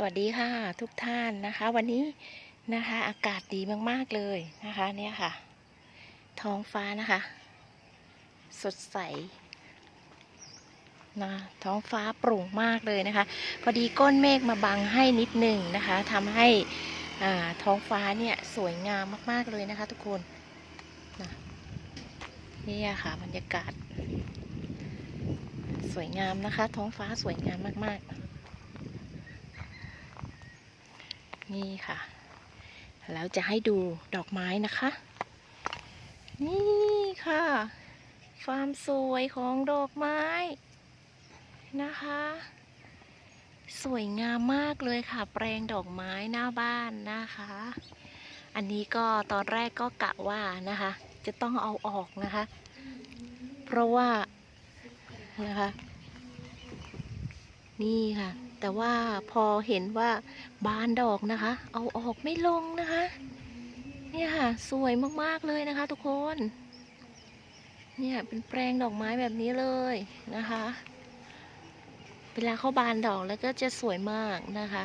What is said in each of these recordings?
สวัสดีค่ะทุกท่านนะคะ วันนี้นะคะ อากาศดีมากๆเลยนะคะ เนี่ยค่ะ ท้องฟ้านะคะ สดใสนะท้องฟ้าโปร่งมากเลยนะคะ พอดีก้นเมฆมาบังให้นิดหนึ่งนะคะทำให้อ่าท้องฟ้าเนี่ยสวยงามมากๆเลยนะคะ ทุกคนนะนี่ค่ะบรรยากาศ สวยงามนะคะ ท้องฟ้าสวยงามมากๆ นี่ค่ะ แล้วจะให้ดูดอกไม้นะคะ นี่ค่ะ ความสวยของดอกไม้นะคะ สวยงามมากเลยค่ะ แปลงดอกไม้หน้าบ้านนะคะ อันนี้ก็ตอนแรกก็กะว่านะคะ จะต้องเอาออกนะคะ เพราะว่านะคะ นี่ค่ะ แต่ว่าพอเห็นว่าบานดอกนะคะ เอาออกไม่ลงนะคะ เนี่ยค่ะ สวยมากๆเลยนะคะ ทุกคน เนี่ยเป็นแปลงดอกไม้แบบนี้เลยนะคะ เวลาเข้าบานดอกแล้วก็จะสวยมากนะคะ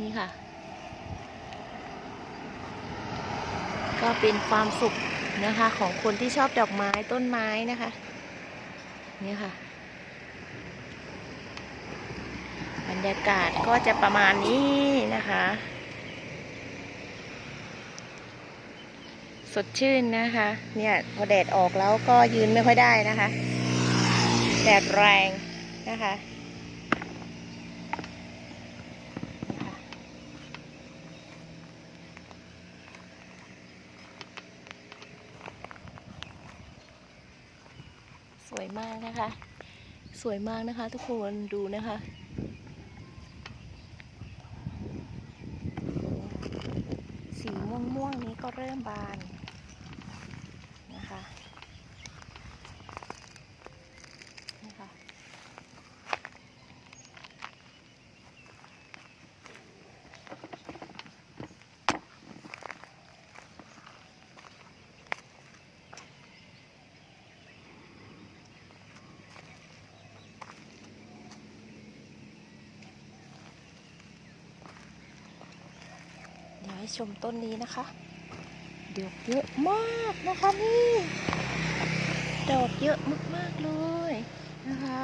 นี่ค่ะ ก็เป็นความสุขนะคะ ของคนที่ชอบดอกไม้ต้นไม้นะคะ เนี่ยค่ะ บรรยากาศก็จะประมาณนี้นะคะ สดชื่นนะคะ เนี่ยพอแดดออกแล้วก็ยืนไม่ค่อยได้นะคะ แดดแรงนะคะ สวยมากนะคะ สวยมากนะคะ ทุกคนดูนะคะ สี ม่วงนี้ก็เริ่มบานนะคะนะคะ เดี๋ยว ให้ชมต้นนี้นะคะดอกเยอะมากนะคะนี่ดอกเยอะมากๆเลยนะคะ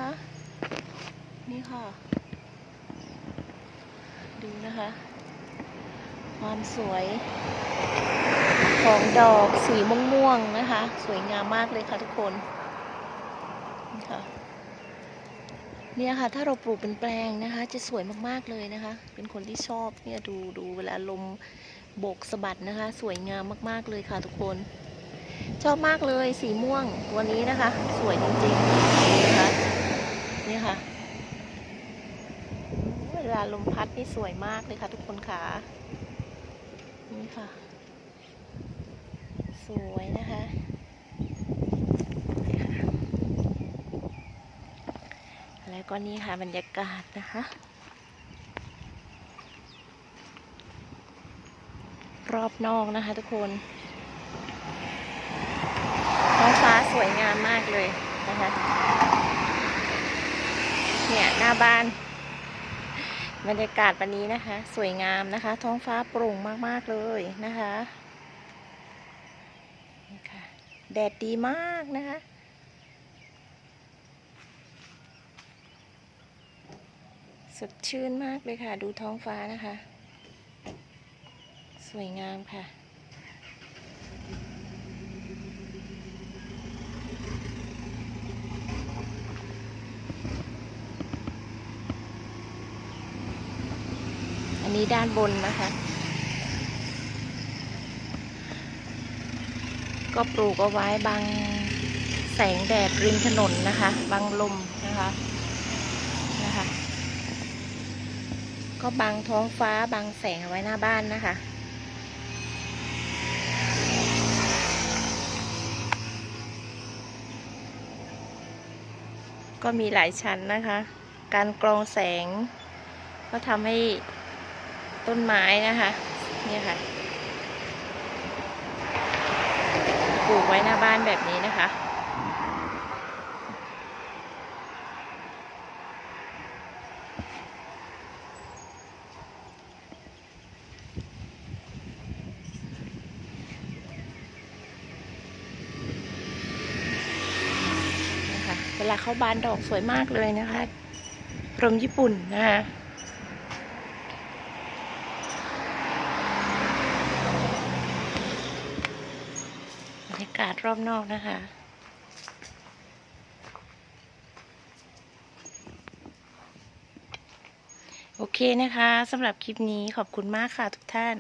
นี่ค่ะ ดูนะคะ ความสวยของดอกสีม่วงๆนะคะ สวยงามมากเลยค่ะทุกคนนี่ค่ะ เนี่ยค่ะ ถ้าเราปลูกเป็นแปลงนะคะ จะสวยมากๆเลยนะคะ เป็นคนที่ชอบเนี่ยดูดูเวลาลมโบกสะบัดนะคะ สวยงามมากๆเลยค่ะทุกคน ชอบมากเลยสีม่วงตัวนี้นะคะ สวยจริงๆนะคะเนี่ยค่ะ เวลาลมพัดนี่สวยมากเลยค่ะ ทุกคนค่ะนี่ค่ะ สวยนะคะ แล้วก็นี่ค่ะบรรยากาศนะคะ รอบนอกนะคะทุกคนท้องฟ้าสวยงามมากเลยนะคะ เนี่ยหน้าบ้าน บรรยากาศวันนี้นะคะ สวยงามนะคะ ท้องฟ้าโปร่งมากๆเลยนะคะนี่ค่ะแดดดีมากนะคะ สดชื่นมากเลยค่ะ ดูท้องฟ้านะคะ สวยงามค่ะ อันนี้ด้านบนนะคะ ก็ปลูกเอาไว้บังแสงแดดริมถนนนะคะบังลมนะคะนะคะ ก็บังท้องฟ้าบังแสงไว้หน้าบ้านนะคะ ก็มีหลายชั้นนะคะ การกรองแสง ก็ทำให้ต้นไม้นะคะนี่ค่ะ ปลูกไว้หน้าบ้านแบบนี้นะคะ เว ลาเขาบานดอกสวยมากเลยนะคะรมญี่ปุ่นนะคะบรรยากาศรอบนอกนะคะโอเคนะคะสำหรับคลิปนี้ขอบคุณมากค่ะทุกท่าน